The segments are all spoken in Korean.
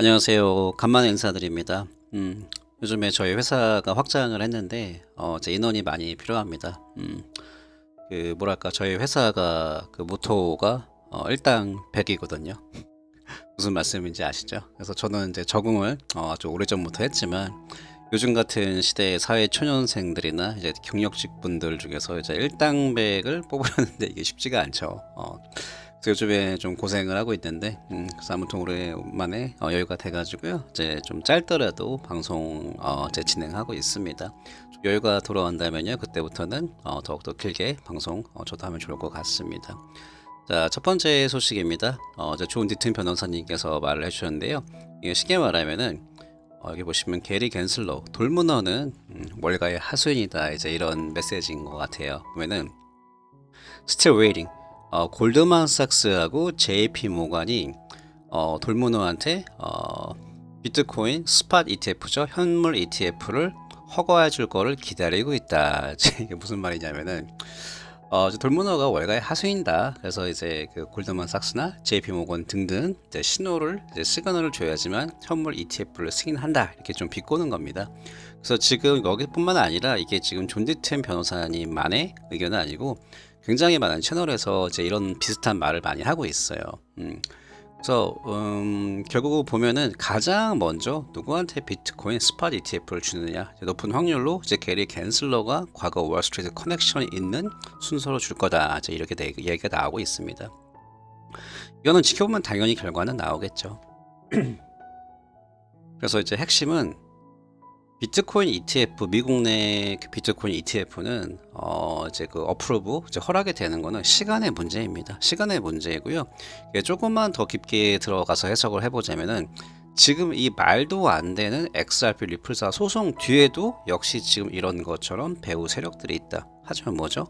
안녕하세요. 간만에 인사드립니다. 음, 요즘에 저희 회사가 확장을 했는데 어, 이제 인원이 많이 필요합니다. 음, 그 뭐랄까 저희 회사가 그 모토가 어, 일당 100이거든요. 무슨 말씀인지 아시죠? 그래서 저는 이제 적응을 어, 아주 오래전부터 했지만 요즘 같은 시대의 사회 초년생들이나 이제 경력직 분들 중에서 이제 일당백을 뽑으려는데 이게 쉽지가 않죠. 어, 그래서 요즘에 좀 고생을 하고 있는데, 음, 그래서 아무튼 오랜만에 어, 여유가 돼가지고요. 이제 좀 짧더라도 방송 어, 이제 진행하고 있습니다. 좀 여유가 돌아온다면요, 그때부터는 어, 더욱더 길게 방송 어, 저도 하면 좋을 것 같습니다. 자, 첫 번째 소식입니다. 어, 이제 좋은 디튼 변호사님께서 말을 해주셨는데요. 이게 쉽게 말하면은 어, 여기 보시면 게리 겐슬러 돌문어는 음, 월가의 하수인이다 이제 이런 메시지인 것 같아요. 보면은 Still waiting. 어, 골드만삭스하고 JP 모간이 어, 돌문어한테 어, 비트코인 스팟 ETF죠 현물 ETF를 허가해 줄 거를 기다리고 있다. 이게 무슨 말이냐면은 어, 돌문어가 월가의 하수인다. 그래서 이제 그 골드만삭스나 JP 모건 등등 이제 신호를 이제 시그널을 줘야지만 현물 ETF를 승인한다. 이렇게 좀 비꼬는 겁니다. 그래서 지금 여기뿐만 아니라 이게 지금 존 디템 변호사님만의 의견은 아니고 굉장히 많은 채널에서 이제 이런 비슷한 말을 많이 하고 있어요. 음. 그래서 음, 결국 보면은 가장 먼저 누구한테 비트코인 스팟 ETF를 주느냐 높은 확률로 이제 게리 겐슬러가 과거 월스트리트 커넥션이 있는 순서로 줄 거다 이제 이렇게 내- 얘기가 나오고 있습니다. 이거는 지켜보면 당연히 결과는 나오겠죠. 그래서 이제 핵심은 비트코인 ETF 미국 내그 비트코인 ETF는 어 이제 그 어프로브 이제 허락이 되는 거는 시간의 문제입니다. 시간의 문제이고요. 조금만 더 깊게 들어가서 해석을 해보자면은 지금 이 말도 안 되는 XRP 리플사 소송 뒤에도 역시 지금 이런 것처럼 배후 세력들이 있다. 하지만 뭐죠?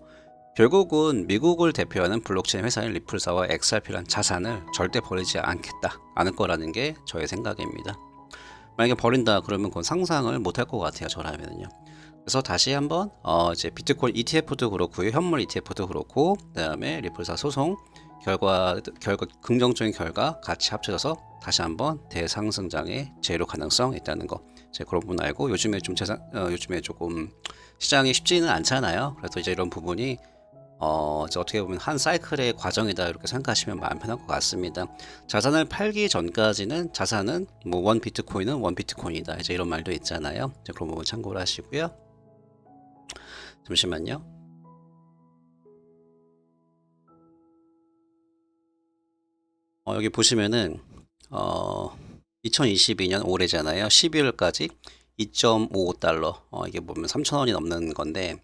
결국은 미국을 대표하는 블록체인 회사인 리플사와 XRP란 자산을 절대 버리지 않겠다. 않을 거라는 게 저의 생각입니다. 만약에 버린다 그러면 그건 상상을 못할 것 같아요 저라면은요. 그래서 다시 한번 어 이제 비트코인 ETF도 그렇고요 현물 ETF도 그렇고 그다음에 리플사 소송 결과 결과 긍정적인 결과 같이 합쳐져서 다시 한번 대상승장의 제로 가능성 있다는 거. 이제 그런 부분 알고 요즘에 좀 재산 어, 요즘에 조금 시장이 쉽지는 않잖아요. 그래서 이제 이런 부분이 어, 어떻게 보면 한 사이클의 과정이다 이렇게 생각하시면 마음 편할 것 같습니다. 자산을 팔기 전까지는 자산은 뭐 원 비트코인은 원 비트코인이다 이제 이런 말도 있잖아요. 이제 그런 부분 참고를 하시고요. 잠시만요. 어, 여기 보시면은 어, 2022년 올해잖아요. 12월까지 2.55달러 어, 이게 보면 3,000원이 넘는 건데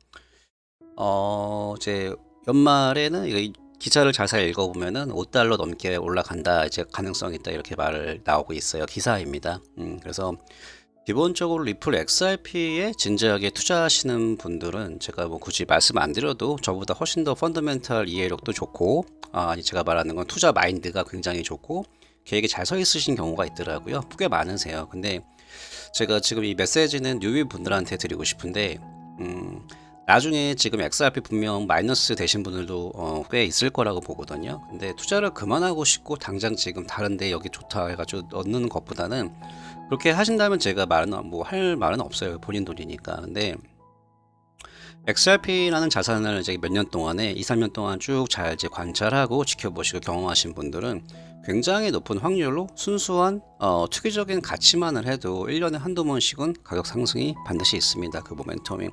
어, 이제 연말에는 이 기사를 자세히 읽어보면은 5달러 넘게 올라간다, 이제 가능성이 있다 이렇게 말을 나오고 있어요. 기사입니다. 음, 그래서 기본적으로 리플 XRP에 진지하게 투자하시는 분들은 제가 뭐 굳이 말씀 안 드려도 저보다 훨씬 더 펀더멘탈 이해력도 좋고, 아, 아니 제가 말하는 건 투자 마인드가 굉장히 좋고 계획이 잘서 있으신 경우가 있더라고요. 꽤 많으세요. 근데 제가 지금 이 메시지는 뉴비 분들한테 드리고 싶은데, 음, 나중에 지금 XRP 분명 마이너스 되신 분들도 어, 꽤 있을 거라고 보거든요. 근데 투자를 그만하고 싶고 당장 지금 다른데 여기 좋다 해가지고 넣는 것보다는 그렇게 하신다면 제가 말은 뭐 할 말은 없어요. 본인 돈이니까. 근데 XRP라는 자산을 이제 몇 년 동안에 2, 3년 동안 쭉 잘 이제 관찰하고 지켜보시고 경험하신 분들은 굉장히 높은 확률로 순수한 어, 투기적인 가치만을 해도 1년에 한두 번씩은 가격 상승이 반드시 있습니다. 그 모멘텀이.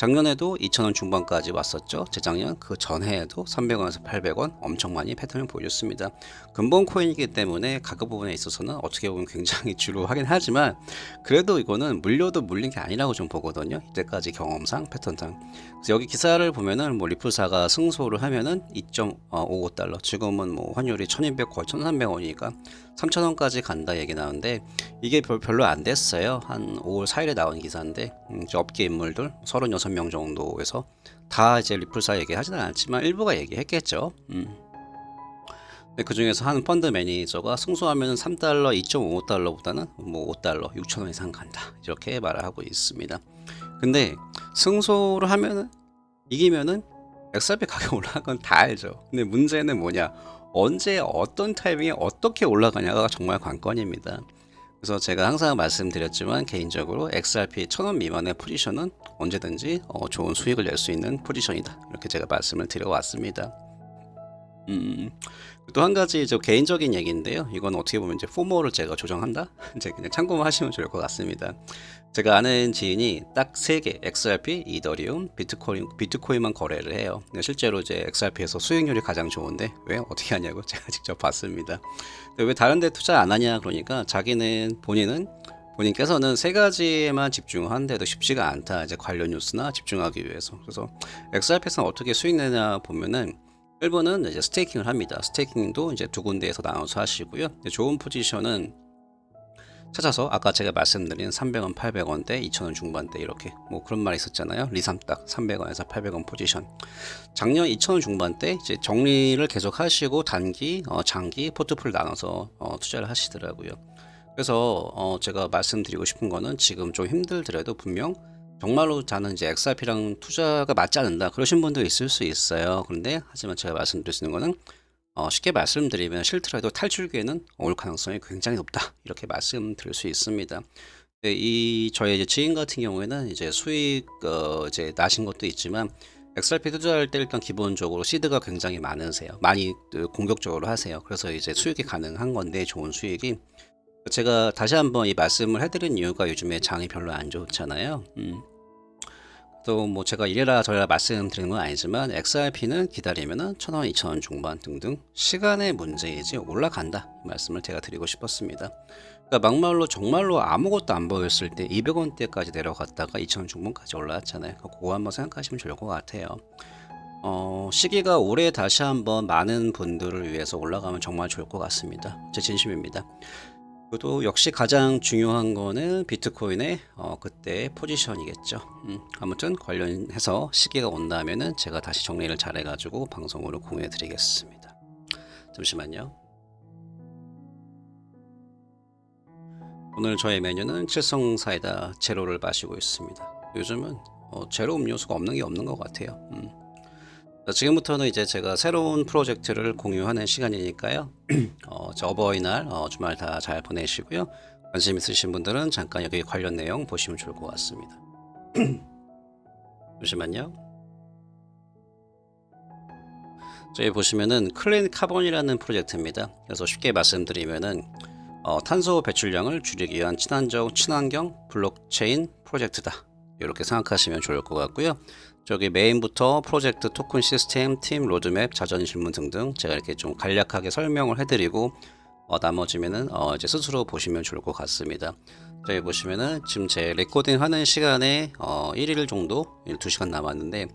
작년에도 2,000원 중반까지 왔었죠. 재작년 그 전해에도 300원에서 800원 엄청 많이 패턴을 보여줬습니다. 근본 코인이기 때문에 가격 부분에 있어서는 어떻게 보면 굉장히 주로하긴 하지만 그래도 이거는 물려도 물린 게 아니라고 좀 보거든요. 이때까지 경험상 패턴상. 그래서 여기 기사를 보면은 뭐 리플사가 승소를 하면은 2.55달러 지금은 뭐 환율이 1200 거의 1300원이니까 3000원까지 간다 얘기 나오는데 이게 별- 별로 안 됐어요. 한 5월 4일에 나온 기사인데 음, 업계 인물들 36명 정도에서 다 이제 리플사 얘기하지는 않지만 일부가 얘기했겠죠. 음. 근데 그 중에서 한 펀드 매니저가 승소하면 3달러, 2.55달러보다는 뭐 5달러, 6천 원 이상 간다 이렇게 말을 하고 있습니다. 근데 승소를 하면은 이기면은 XRP 가격 올라간 건 다 알죠. 근데 문제는 뭐냐? 언제 어떤 타이밍에 어떻게 올라가냐가 정말 관건입니다. 그래서 제가 항상 말씀드렸지만 개인적으로 XRP 1000원 미만의 포지션은 언제든지 어, 좋은 수익을 낼 수 있는 포지션이다. 이렇게 제가 말씀을 드려왔습니다. 음, 또 한 가지 저 개인적인 얘기인데요. 이건 어떻게 보면 이제 포모를 제가 조정한다? 이제 그냥 참고만 하시면 좋을 것 같습니다. 제가 아는 지인이 딱 세 개, XRP, 이더리움, 비트코인, 비트코인만 거래를 해요. 실제로 이제 XRP에서 수익률이 가장 좋은데 왜 어떻게 하냐고 제가 직접 봤습니다. 근데 왜 다른 데 투자 안 하냐 그러니까 자기는 본인은 본인께서는 세 가지에만 집중하는데도 쉽지가 않다. 이제 관련 뉴스나 집중하기 위해서. 그래서 XRP에서는 어떻게 수익 내냐 보면은 1번은 이제 스테이킹을 합니다. 스테이킹도 이제 두 군데에서 나눠서 하시고요. 좋은 포지션은 찾아서 아까 제가 말씀드린 300원, 800원대, 2,000원 중반대 이렇게 뭐 그런 말이 있었잖아요. 리삼딱 300원에서 800원 포지션. 작년 2,000원 중반대 이제 정리를 계속 하시고 단기, 어, 장기 포트폴 나눠서 어, 투자를 하시더라고요. 그래서 어, 제가 말씀드리고 싶은 거는 지금 좀 힘들더라도 분명 정말로 저는 이제 XRP랑 투자가 맞지 않는다 그러신 분도 있을 수 있어요. 그런데 하지만 제가 말씀드릴 수 있는 거는 어, 쉽게 말씀드리면 싫더라도 탈출기에는 올 가능성이 굉장히 높다 이렇게 말씀드릴 수 있습니다. 네, 이 저의 지인 같은 경우에는 이제 수익 어, 이제 나신 것도 있지만 XRP 투자할 때 일단 기본적으로 시드가 굉장히 많으세요. 많이 그 공격적으로 하세요. 그래서 이제 수익이 가능한 건데 좋은 수익이 제가 다시 한번 이 말씀을 해드린 이유가 요즘에 장이 별로 안 좋잖아요. 음. 또 뭐 제가 이래라 저래라 말씀드리는 건 아니지만 XRP는 기다리면은 1000원, 2000원 중반 등등 시간의 문제이지 올라간다 이 말씀을 제가 드리고 싶었습니다. 그러니까 막말로 정말로 아무것도 안 보였을 때 200원대까지 내려갔다가 2000원 중반까지 올라왔잖아요. 그거 한번 생각하시면 좋을 것 같아요. 어, 시기가 올해 다시 한번 많은 분들을 위해서 올라가면 정말 좋을 것 같습니다. 제 진심입니다. 그도 역시 가장 중요한 거는 비트코인의 어, 그때 포지션이겠죠. 음, 아무튼 관련해서 시기가 온다면은 제가 다시 정리를 잘 해가지고 방송으로 공유해 드리겠습니다. 잠시만요. 오늘 저의 메뉴는 칠성 사이다 제로를 마시고 있습니다. 요즘은 어, 제로 음료수가 없는 게 없는 것 같아요. 음. 자, 지금부터는 이제 제가 새로운 프로젝트를 공유하는 시간이니까요. 어, 저 어버이날 어, 주말 다 잘 보내시고요. 관심 있으신 분들은 잠깐 여기 관련 내용 보시면 좋을 것 같습니다. 잠시만요. 저기 보시면은 클린 카본이라는 프로젝트입니다. 그래서 쉽게 말씀드리면은 어, 탄소 배출량을 줄이기 위한 친환경, 친환경 블록체인 프로젝트다. 이렇게 생각하시면 좋을 것 같고요. 저기 메인부터 프로젝트 토큰 시스템, 팀 로드맵, 자전 질문 등등 제가 이렇게 좀 간략하게 설명을 해드리고 어, 나머지면은 어, 이제 스스로 보시면 좋을 것 같습니다. 저기 보시면은 지금 제 레코딩 하는 시간에 어, 1일 정도 2시간 남았는데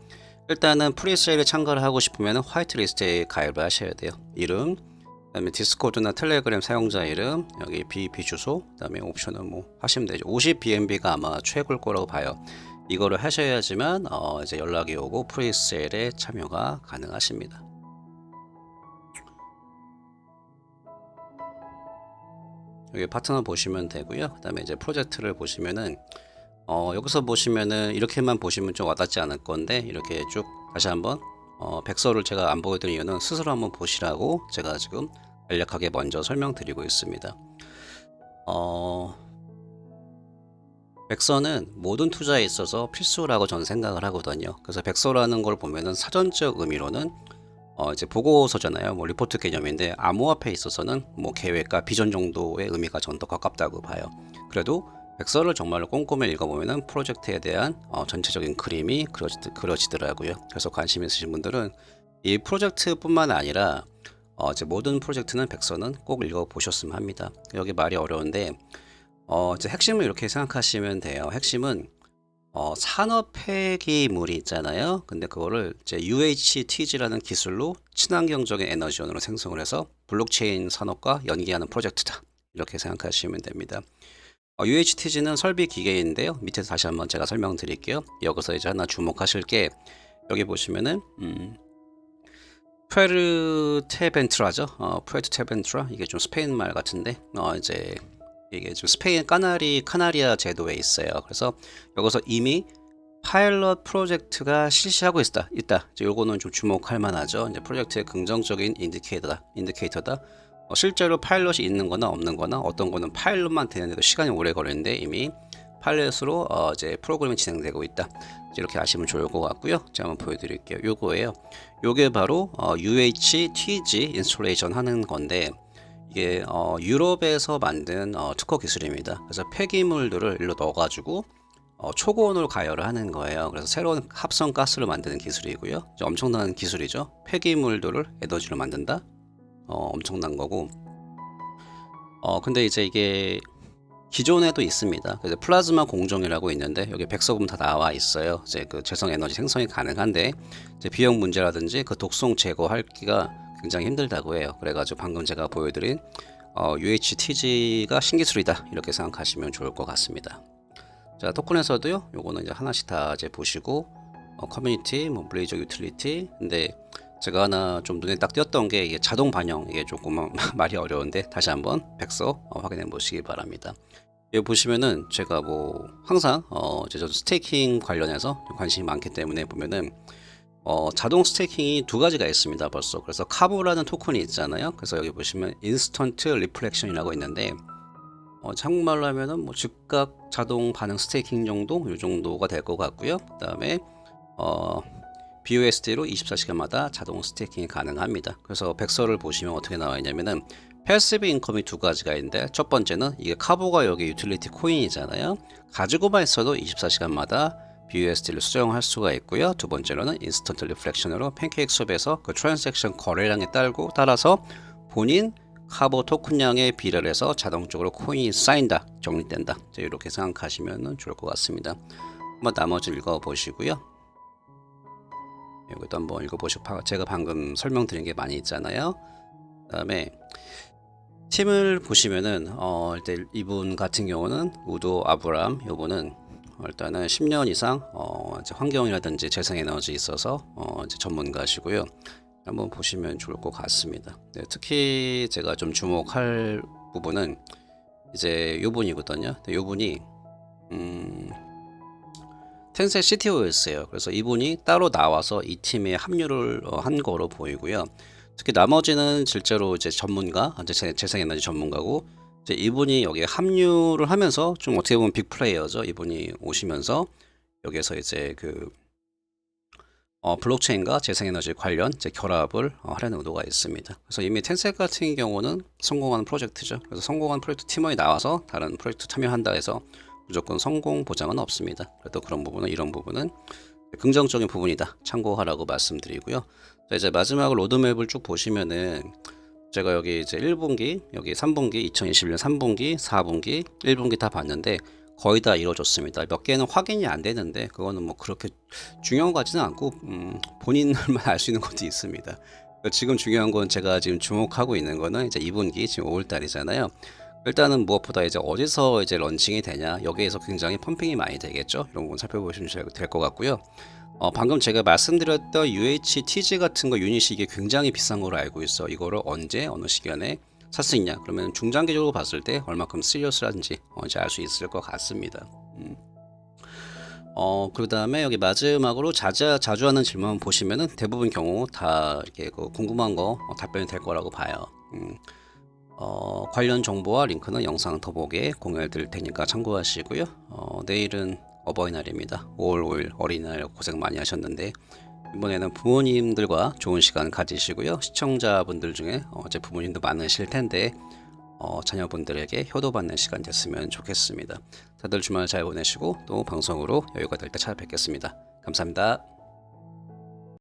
일단은 프리세일에 참가를 하고 싶으면 화이트 리스트에 가입을 하셔야 돼요. 이름, 그다음에 디스코드나 텔레그램 사용자 이름, 여기 BEP 주소, 그다음에 옵션은 뭐 하시면 되죠. 50 BNB가 아마 최고일 거라고 봐요. 이거를 하셔야지만 어 이제 연락이 오고 프리세일에 참여가 가능하십니다. 여기 파트너 보시면 되고요. 그다음에 이제 프로젝트를 보시면은 어 여기서 보시면은 이렇게만 보시면 좀 와닿지 않을 건데 이렇게 쭉 다시 한번 어 백서를 제가 안 보여드린 이유는 스스로 한번 보시라고 제가 지금 간략하게 먼저 설명드리고 있습니다. 어 백서는 모든 투자에 있어서 필수라고 저는 생각을 하거든요. 그래서 백서라는 걸 보면은 사전적 의미로는 어 이제 보고서잖아요. 뭐 리포트 개념인데 암호화폐에 있어서는 뭐 계획과 비전 정도의 의미가 전 더 가깝다고 봐요. 그래도 백서를 정말로 꼼꼼히 읽어보면은 프로젝트에 대한 어 전체적인 그림이 그려지, 그려지더라고요. 그래서 관심 있으신 분들은 이 프로젝트뿐만 아니라 어 이제 모든 프로젝트는 백서는 꼭 읽어보셨으면 합니다. 여기 말이 어려운데 어, 이제 핵심을 이렇게 생각하시면 돼요. 핵심은 어, 산업 폐기물이 있잖아요. 근데 그거를 이제 UHTG라는 기술로 친환경적인 에너지원으로 생성을 해서 블록체인 산업과 연계하는 프로젝트다. 이렇게 생각하시면 됩니다. 어, UHTG는 설비 기계인데요. 밑에서 다시 한번 제가 설명드릴게요. 여기서 이제 하나 주목하실 게 여기 보시면은 음, 푸에르테벤트라죠. 어, 푸에르테벤트라 이게 좀 스페인 말 같은데 어, 이제 이게 지금 스페인 까나리 카나리아 제도에 있어요. 그래서 여기서 이미 파일럿 프로젝트가 실시하고 있다. 있다. 이제 요거는 좀 주목할 만하죠. 이제 프로젝트의 긍정적인 인디케이터다. 인디케이터다. 어, 실제로 파일럿이 있는 거나 없는 거나 어떤 거는 파일럿만 되는데도 시간이 오래 걸리는데 이미 파일럿으로 어, 이제 프로그램이 진행되고 있다. 이렇게 아시면 좋을 것 같고요. 제가 한번 보여드릴게요. 요거예요. 요게 바로 어, UHTG 인스톨레이션 하는 건데 이게 어, 유럽에서 만든 어, 특허 기술입니다. 그래서 폐기물들을 일로 넣어가지고 어, 초고온으로 가열을 하는 거예요. 그래서 새로운 합성 가스를 만드는 기술이고요. 엄청난 기술이죠. 폐기물들을 에너지로 만든다. 어, 엄청난 거고. 어, 근데 이제 이게 기존에도 있습니다. 그래서 플라즈마 공정이라고 있는데 여기 백서금 다 나와 있어요. 이제 그 재성 에너지 생성이 가능한데 이제 비용 문제라든지 그 독성 제거하기가 굉장히 힘들다고 해요. 그래가지고 방금 제가 보여드린 어, UHTG가 신기술이다 이렇게 생각하시면 좋을 것 같습니다. 자 토큰에서도요. 요거는 이제 하나씩 다 이제 보시고 어, 커뮤니티, 뭐 블레이저 유틸리티. 근데 제가 하나 좀 눈에 딱 띄었던 게 이게 자동 반영 이게 조금 말이 어려운데 다시 한번 백서 어, 확인해 보시기 바랍니다. 여기 보시면은 제가 뭐 항상 어 이제 저 스테이킹 관련해서 관심이 많기 때문에 보면은 어 자동 스테이킹이 두 가지가 있습니다 벌써. 그래서 카보라는 토큰이 있잖아요. 그래서 여기 보시면 인스턴트 리플렉션이라고 있는데 어 한국말로 하면은 뭐 즉각 자동 반응 스테이킹 정도? 이 정도가 될 것 같고요. 그 다음에 어 BUSD로 24시간마다 자동 스테이킹이 가능합니다. 그래서 백서를 보시면 어떻게 나와 있냐면은 패시브 인컴이 두 가지가 있는데 첫 번째는 이게 카보가 여기 유틸리티 코인이잖아요. 가지고만 있어도 24시간마다 BUSD를 수정할 수가 있고요. 두 번째로는 인스턴트 리플렉션으로 팬케이크 수업에서 그 트랜잭션 거래량에 따르고 따라서 본인 카보 토큰량에 비례를 해서 자동적으로 코인이 쌓인다, 정리된다. 이렇게 생각하시면 좋을 것 같습니다. 한번 나머지 읽어보시고요. 여기도 한번 읽어보시고 제가 방금 설명드린 게 많이 있잖아요. 그다음에 팀을 보시면은 어 일단 이분 같은 경우는 우도 아브람 요분은 일단은 10년 이상 어 환경이라든지 재생에너지 있어서 어 전문가시고요. 한번 보시면 좋을 것 같습니다. 네, 특히 제가 좀 주목할 부분은 이제 요 분이거든요. 네, 요분이 음 텐세 CTO였어요. 그래서 이분이 따로 나와서 이 팀에 합류를 어, 한 거로 보이고요. 특히 나머지는 실제로 이제 전문가, 이제 재생에너지 전문가고 이분이 여기에 합류를 하면서 좀 어떻게 보면 빅 플레이어죠. 이분이 오시면서 여기에서 이제 그 어, 블록체인과 재생에너지 관련 이제 결합을 어, 하려는 의도가 있습니다. 그래서 이미 텐셋 같은 경우는 성공한 프로젝트죠. 그래서 성공한 프로젝트 팀원이 나와서 다른 프로젝트 참여한다 해서 무조건 성공 보장은 없습니다. 그래도 그런 부분은 이런 부분은 긍정적인 부분이다. 참고하라고 말씀드리고요. 자, 이제 마지막 로드맵을 쭉 보시면은 제가 여기 이제 1분기, 여기 3분기, 2021년 3분기, 4분기, 1분기 다 봤는데 거의 다 이루어졌습니다. 몇 개는 확인이 안 되는데 그거는 뭐 그렇게 중요한 것 같지는 않고 음, 본인만 알 수 있는 것도 있습니다. 지금 중요한 건 제가 지금 주목하고 있는 거는 이제 2분기 지금 5월 달이잖아요. 일단은 무엇보다 이제 어디서 이제 런칭이 되냐 여기에서 굉장히 펌핑이 많이 되겠죠. 이런 건 살펴보시면 될 것 같고요. 어, 방금 제가 말씀드렸던 UHTG 같은 거 유닛이 이게 굉장히 비싼 걸로 알고 있어. 이거를 언제 어느 시간에 살 수 있냐? 그러면 중장기적으로 봤을 때 얼마큼 시리어스한지 어, 이제 알 수 있을 것 같습니다. 음. 어, 그 다음에 여기 마지막으로 자주, 자주 하는 질문 보시면은 대부분 경우 다 이렇게 그 궁금한 거 어, 답변이 될 거라고 봐요. 음. 어, 관련 정보와 링크는 영상 더보기에 공유해 드릴 테니까 참고하시고요. 어, 내일은 어버이날입니다. 5월 5일 어린이날 고생 많이 하셨는데 이번에는 부모님들과 좋은 시간 가지시고요. 시청자분들 중에 어, 제 부모님도 많으실 텐데 어, 자녀분들에게 효도받는 시간 됐으면 좋겠습니다. 다들 주말 잘 보내시고 또 방송으로 여유가 될 때 찾아뵙겠습니다. 감사합니다.